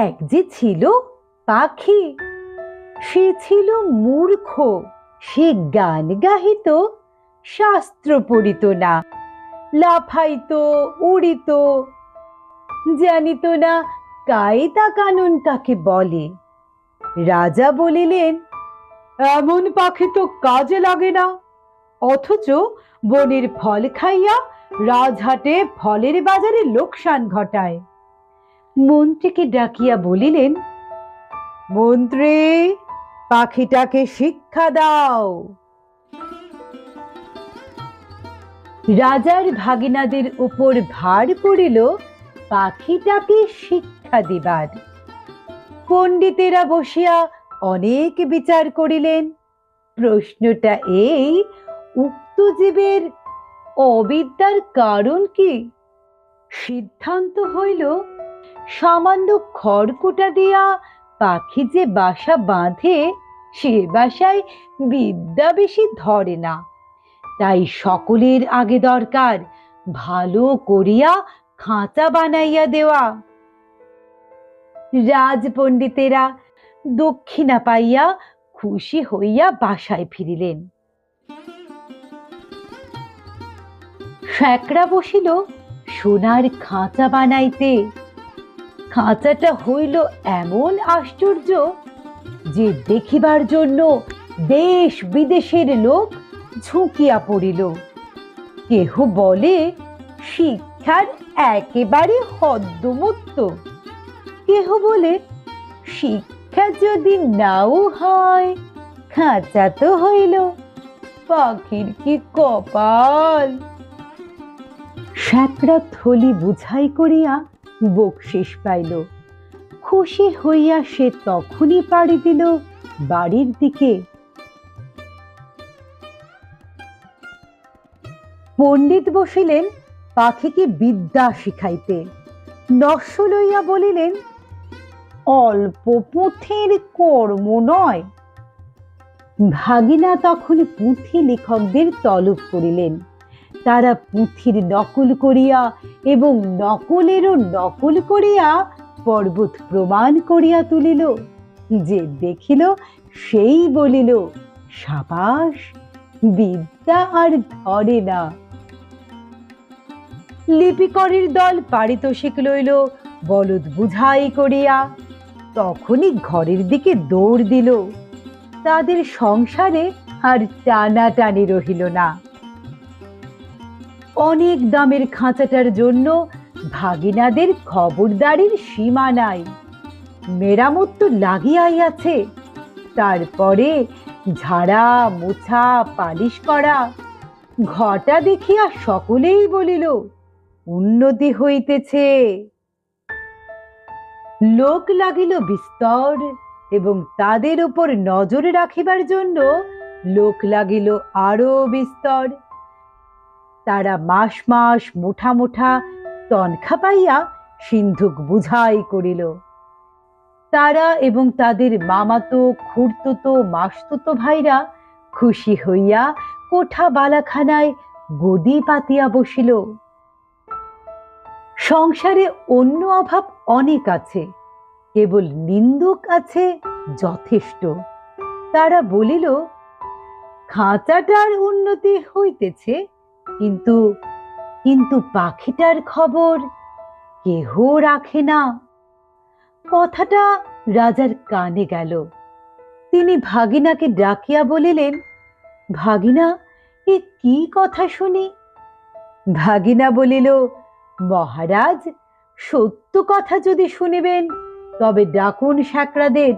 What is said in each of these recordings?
এক যে ছিল পাখি, সে ছিল মূর্খ, সে গান গাহিত, শাস্ত্র পড়িত না, লাফাইত, উড়িত, জানিত না কায়দা কানুন কাকে বলে। রাজা বলিলেন, এমন পাখি তো কাজে লাগে না, অথচ বনের ফল খাইয়া রাজহাটে ফলের বাজারে লোকসান ঘটায়। মন্ত্রীকে ডাকিয়া বলিলেন মন্ত্রী পাখিটাকে শিক্ষা দাও। রাজার ভাগিনাদের উপর ভার পড়িল পাখিটাকে শিক্ষা দিবার। পণ্ডিতেরা বসিয়া অনেক বিচার করিলেন। প্রশ্নটা এই উক্ত জীবের অবিদ্যার কারণ কি? সিদ্ধান্ত হইল সামান্য খড়কুটা দিয়া পাখি যে বাসা বাঁধে, সে বাসায় বিদ্যা বেশি ধরে না। তাই সকলের আগে দরকার ভালো করিয়া খাঁচা বানাইয়া দেওয়া। রাজপণ্ডিতেরা দক্ষিণা পাইয়া খুশি হইয়া বাসায় ফিরিলেন। শ্যাকরা বসিল সোনার খাঁচা বানাইতে। খাঁচাটা হইল এমন আশ্চর্য যে দেখিবার জন্য দেশ বিদেশের লোক ঝুঁকিয়া পড়িল। কেহ বলে, শিক্ষার একেবারে হদ্দমুক্ত। কেহ বলে, শিক্ষা যদি নাও হয়, খাঁচা তো হইল, পাখির কি কপাল? শ্যাকরা থলি বুঝাই করিয়া বকশিস পাইল। খুশি হইয়া সে তখনই পাড়ি দিল বাড়ির দিকে। পণ্ডিত বসিলেন পাখিকে বিদ্যা শিখাইতে। নস্য লইয়া বলিলেন, অল্প পুঁথির কর্ম নয়। ভাগিনা তখন পুঁথি লেখকদের তলব করিলেন। তারা পুঁথির নকল করিয়া এবং নকলেরও নকল করিয়া পর্বত প্রমাণ করিয়া তুলিল। যে দেখিল, সেই বলিল, সাবাস, বিদ্যা আর ধরে না। লিপিকরের দল পারিতোষিক লইল, বলদ বুঝাই করিয়া তখনই ঘরের দিকে দৌড় দিল। তাদের সংসারে আর টানাটানি রহিল না। অনেক দামের খাঁচাটার জন্য ভাগিনাদের খবরদারির সীমা নাই। মেরামত তো লাগিয়াই আছে। তারপরে ঝাড়া, মোছা, পালিশ করা, ঘটা দেখিয়া সকলেই বলিল, উন্নতি হইতেছে। লোক লাগিল বিস্তর এবং তাদের উপর নজর রাখিবার জন্য লোক লাগিল আরও বিস্তর। তারা মাস মাস মুঠা মুঠা তনখা পাইয়া সিন্ধুক বুঝাই করিল। তারা এবং তাদের মামাতো, খুড়তুতো, মাসতুতো ভাইরা খুশি হইয়া কোঠা বালাখানায় গদি পাতিয়া বসিল। সংসারে অন্য অভাব অনেক আছে, কেবল নিন্দুক আছে যথেষ্ট। তারা বলিল, খাঁচাটার উন্নতি হইতেছে কিন্তু কিন্তু পাখিটার খবর কেহ রাখে না। কথাটা রাজার কানে গেল। তিনি ভাগিনাকে ডাকিয়া বলিলেন, ভাগিনা, এ কি কথা শুনি? ভাগিনা বলিল, মহারাজ, সত্য কথা যদি শুনিবেন, তবে ডাকুন সাকরাদের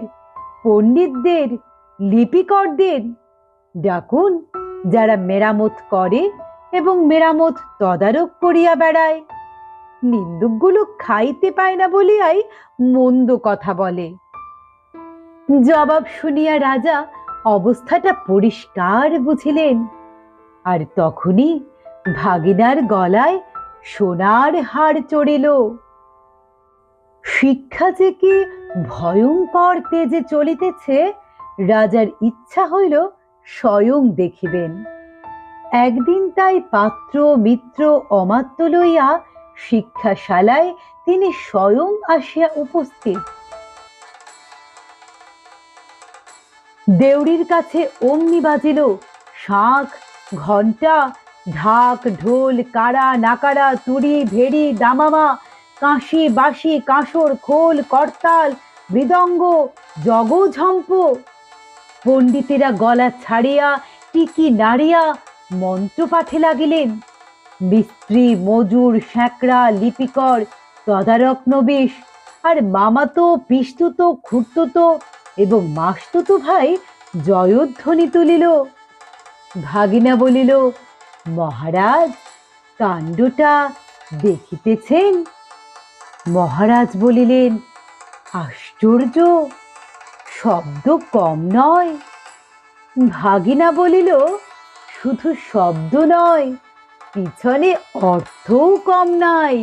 পণ্ডিতদের, লিপিকরদের। ডাকুন যারা মেরামত করে এবং মেরামত তদারক করিয়া বেড়ায়। নিন্দুকগুলো খাইতে পায় না বলিয়াই মন্দ কথা বলে। জবাব শুনিয়া রাজা অবস্থাটা পরিষ্কার বুঝিলেন। আর তখনই ভাগিনার গলায় সোনার হার চড়িল। শিক্ষা যে কি ভয়ঙ্কর তেজে চলিতেছে, রাজার ইচ্ছা হইল স্বয়ং দেখিবেন। একদিন তাই পাত্র, মিত্র অমাত্য লইয়া শিক্ষাশালায় তিনি স্বয়ং আসিয়া উপস্থিত। দেউড়ির কাছে অমনি বাজিল শাঁখ ঘণ্টা, ঢাক, ঢোল কারা নাকারা তুড়ি, ভেড়ি, দামামা, কাঁসি বাসি কাঁসর, খোল, করতাল, মৃদঙ্গ, জগঝম্প। পণ্ডিতেরা গলা ছাড়িয়া, টিকি নাড়িয়া মন্ত্র পাঠে লাগিলেন। মিস্ত্রি, মজুর স্যাঁকড়া লিপিকর, তদারক নবিশ, আর মামাতো, পিস্তুতো, খুঁড়তুতো এবং মাস্তুত ভাই জয়ধ্বনি তুলিল। ভাগিনা বলিল, মহারাজ, কাণ্ডটা দেখিতেছেন? মহারাজ বলিলেন, আশ্চর্য, শব্দ কম নয়। ভাগিনা বলিল শুধু শব্দ নয়, পিছনে অর্থও কম নাই।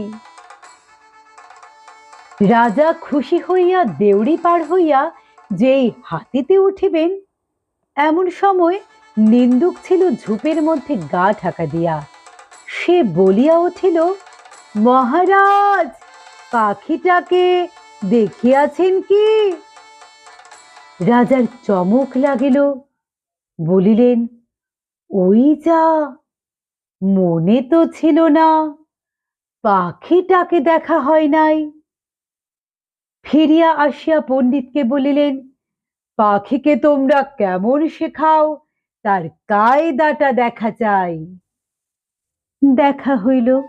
রাজা খুশি হইয়া দেউড়ি পার হইয়া যেই হাতিতে উঠিবেন, এমন সময় নিন্দুক ছিল ঝুপের মধ্যে গা ঢাকা দিয়া। সে বলিয়া উঠিল, মহারাজ, পাখিটাকে দেখিয়াছেন কি? রাজার চমক লাগিল, বলিলেন ওই যা মনে তো ছিল না, পাখিটাকে দেখা হয় নাই। ফিরিয়া আসিয়া পণ্ডিতকে বলিলেন, পাখিকে তোমরা কেমন শেখাও, তার কায়দাটা দেখা চাই। দেখা হইল,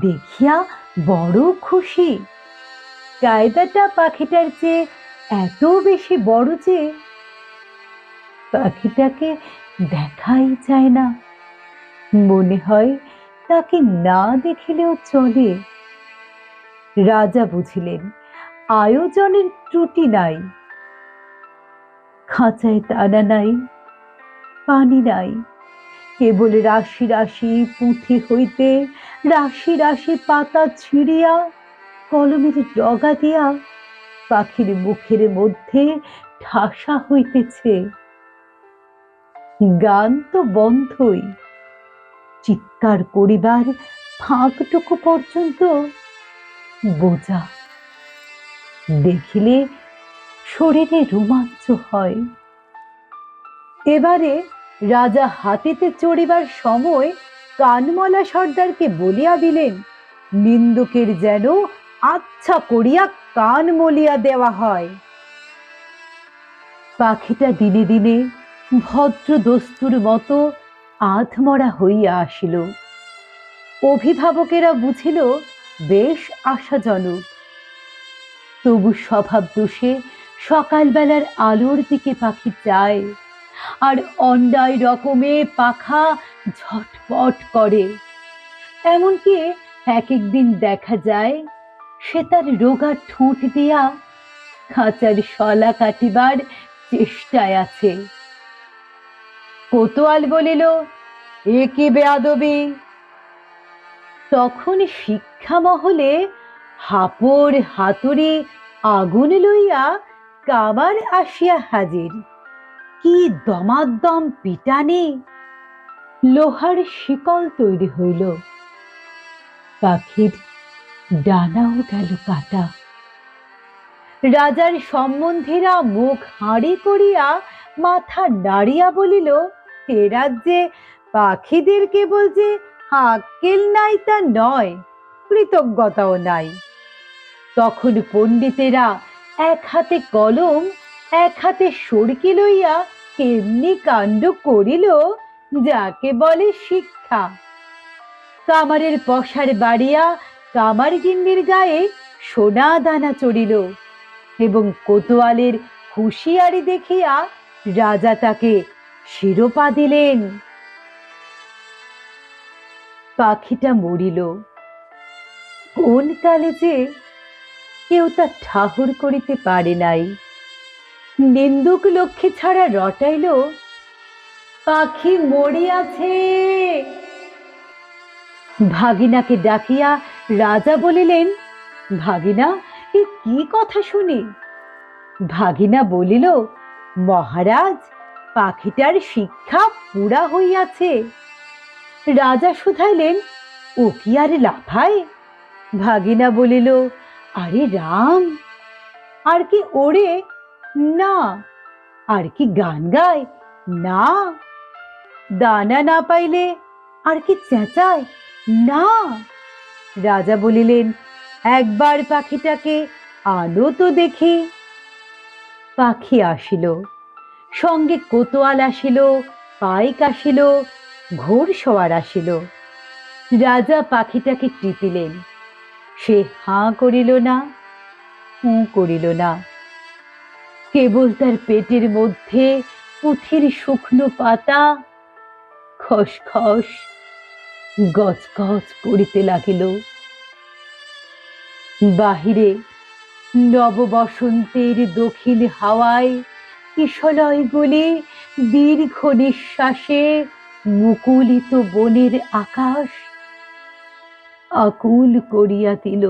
দেখিয়া বড় খুশি। কায়দাটা পাখিটার চেয়ে এত বেশি বড় যে, পাখিটাকে দেখাই যায় না। মনে হয় তাকে না দেখিলেও চলে। রাজা বুঝিলেন, আয়োজনের ত্রুটি নাই। খাঁচায় দানা নাই, পানি নাই। কেবল রাশি রাশি পুঁথি হইতে রাশি রাশি পাতা ছিঁড়িয়া, কলমের ডগা দিয়া পাখির মুখের মধ্যে ঠাসা হইতেছে। গান তো বন্ধই। চিৎকার করিবার ফাঁকটুকু পর্যন্ত বোঝা। দেখিলে শরীরে রোমাঞ্চ হয়। এবারে রাজা হাতিতে চড়িবার সময় কানমলা সর্দারকে বলিয়া দিলেন, নিন্দুকের যেন আচ্ছা করিয়া কান মলিয়া দেওয়া হয়। পাখিটা দিনে দিনে ভদ্র দস্তুর মতো আধমরা হইয়া আসিল। অভিভাবকেরা বুঝিল, বেশ আশাজনক। তবু স্বভাব দোষে সকালবেলার আলোর দিকে পাখি যায়, আর অন্যায় রকমে পাখা ঝটপট করে। এমনকি এক একদিন দেখা যায়, সে তার রোগা ঠোঁট দিয়া খাঁচার শলা কাটিবার চেষ্টায় আছে। কোতোয়াল বলিল, এ কি বেয়াদবি? তখন শিক্ষা মহলে হাপড় হাতুড়ি আগুন লইয়া কাবার আসিয়া হাজির। কি দমাদ্দম পিটানি! লোহার শিকল তৈরি হইল। পাখির ডানাও গেল কাটা। রাজার সম্বন্ধীরা মুখ হাঁড়ি করিয়া মাথা নাড়িয়া বলিল এ রাজ্যে, পাখিদের কেবল যে আক্কেল নাই তা নয়, কৃতজ্ঞতাও নাই। তখন পণ্ডিতেরা এক হাতে কলম, এক হাতে সরকি লইয়া কেমনি কাণ্ড করিল, যাকে বলে শিক্ষা। কামারের পশার বাড়িয়া কামার গিন্নির গায়ে সোনা দানা চড়িল এবং কোতোয়ালের হুঁশিয়ারি দেখিয়া রাজা তাকে শিরোপা দিলেন। পাখিটা মরিল। কোন কালে যে কেউ তা ঠাহর করিতে পারে নাই। নিন্দুক লক্ষ্মী ছাড়া রটাইল। পাখি মরিয়াছে। ভাগিনাকে ডাকিয়া রাজা বলিলেন, ভাগিনা, এ কি কথা শুনি? ভাগিনা বলিল, মহারাজ পাখিটার শিক্ষা পুরা হইয়াছে। রাজা শুধাইলেন, ও কি আর লাফায়? ভাগিনা বলিল, আরে রাম, আর কি ওরে না। আর কি গান গায়? না। দানা না পাইলে আর কি চেঁচায়? না। রাজা বলিলেন, একবার পাখিটাকে আলো তো দেখি। পাখি আসিল। সঙ্গে কোতোয়াল আসিল, পাইক আসিল, ঘোর সওয়ার আসিল। রাজা পাখিটাকে টিপিলেন সে হাঁ করিল না হু করিল না। কেবল তার পেটের মধ্যে পুঁথির শুকনো পাতা খসখস গজগজ করিতে লাগিল। বাহিরে নববসন্তের দক্ষিণ হাওয়ায় কিশলয়গুলি দীর্ঘ নিঃশ্বাসে মুকুলিত বনের আকাশ আকুল করিয়া দিল।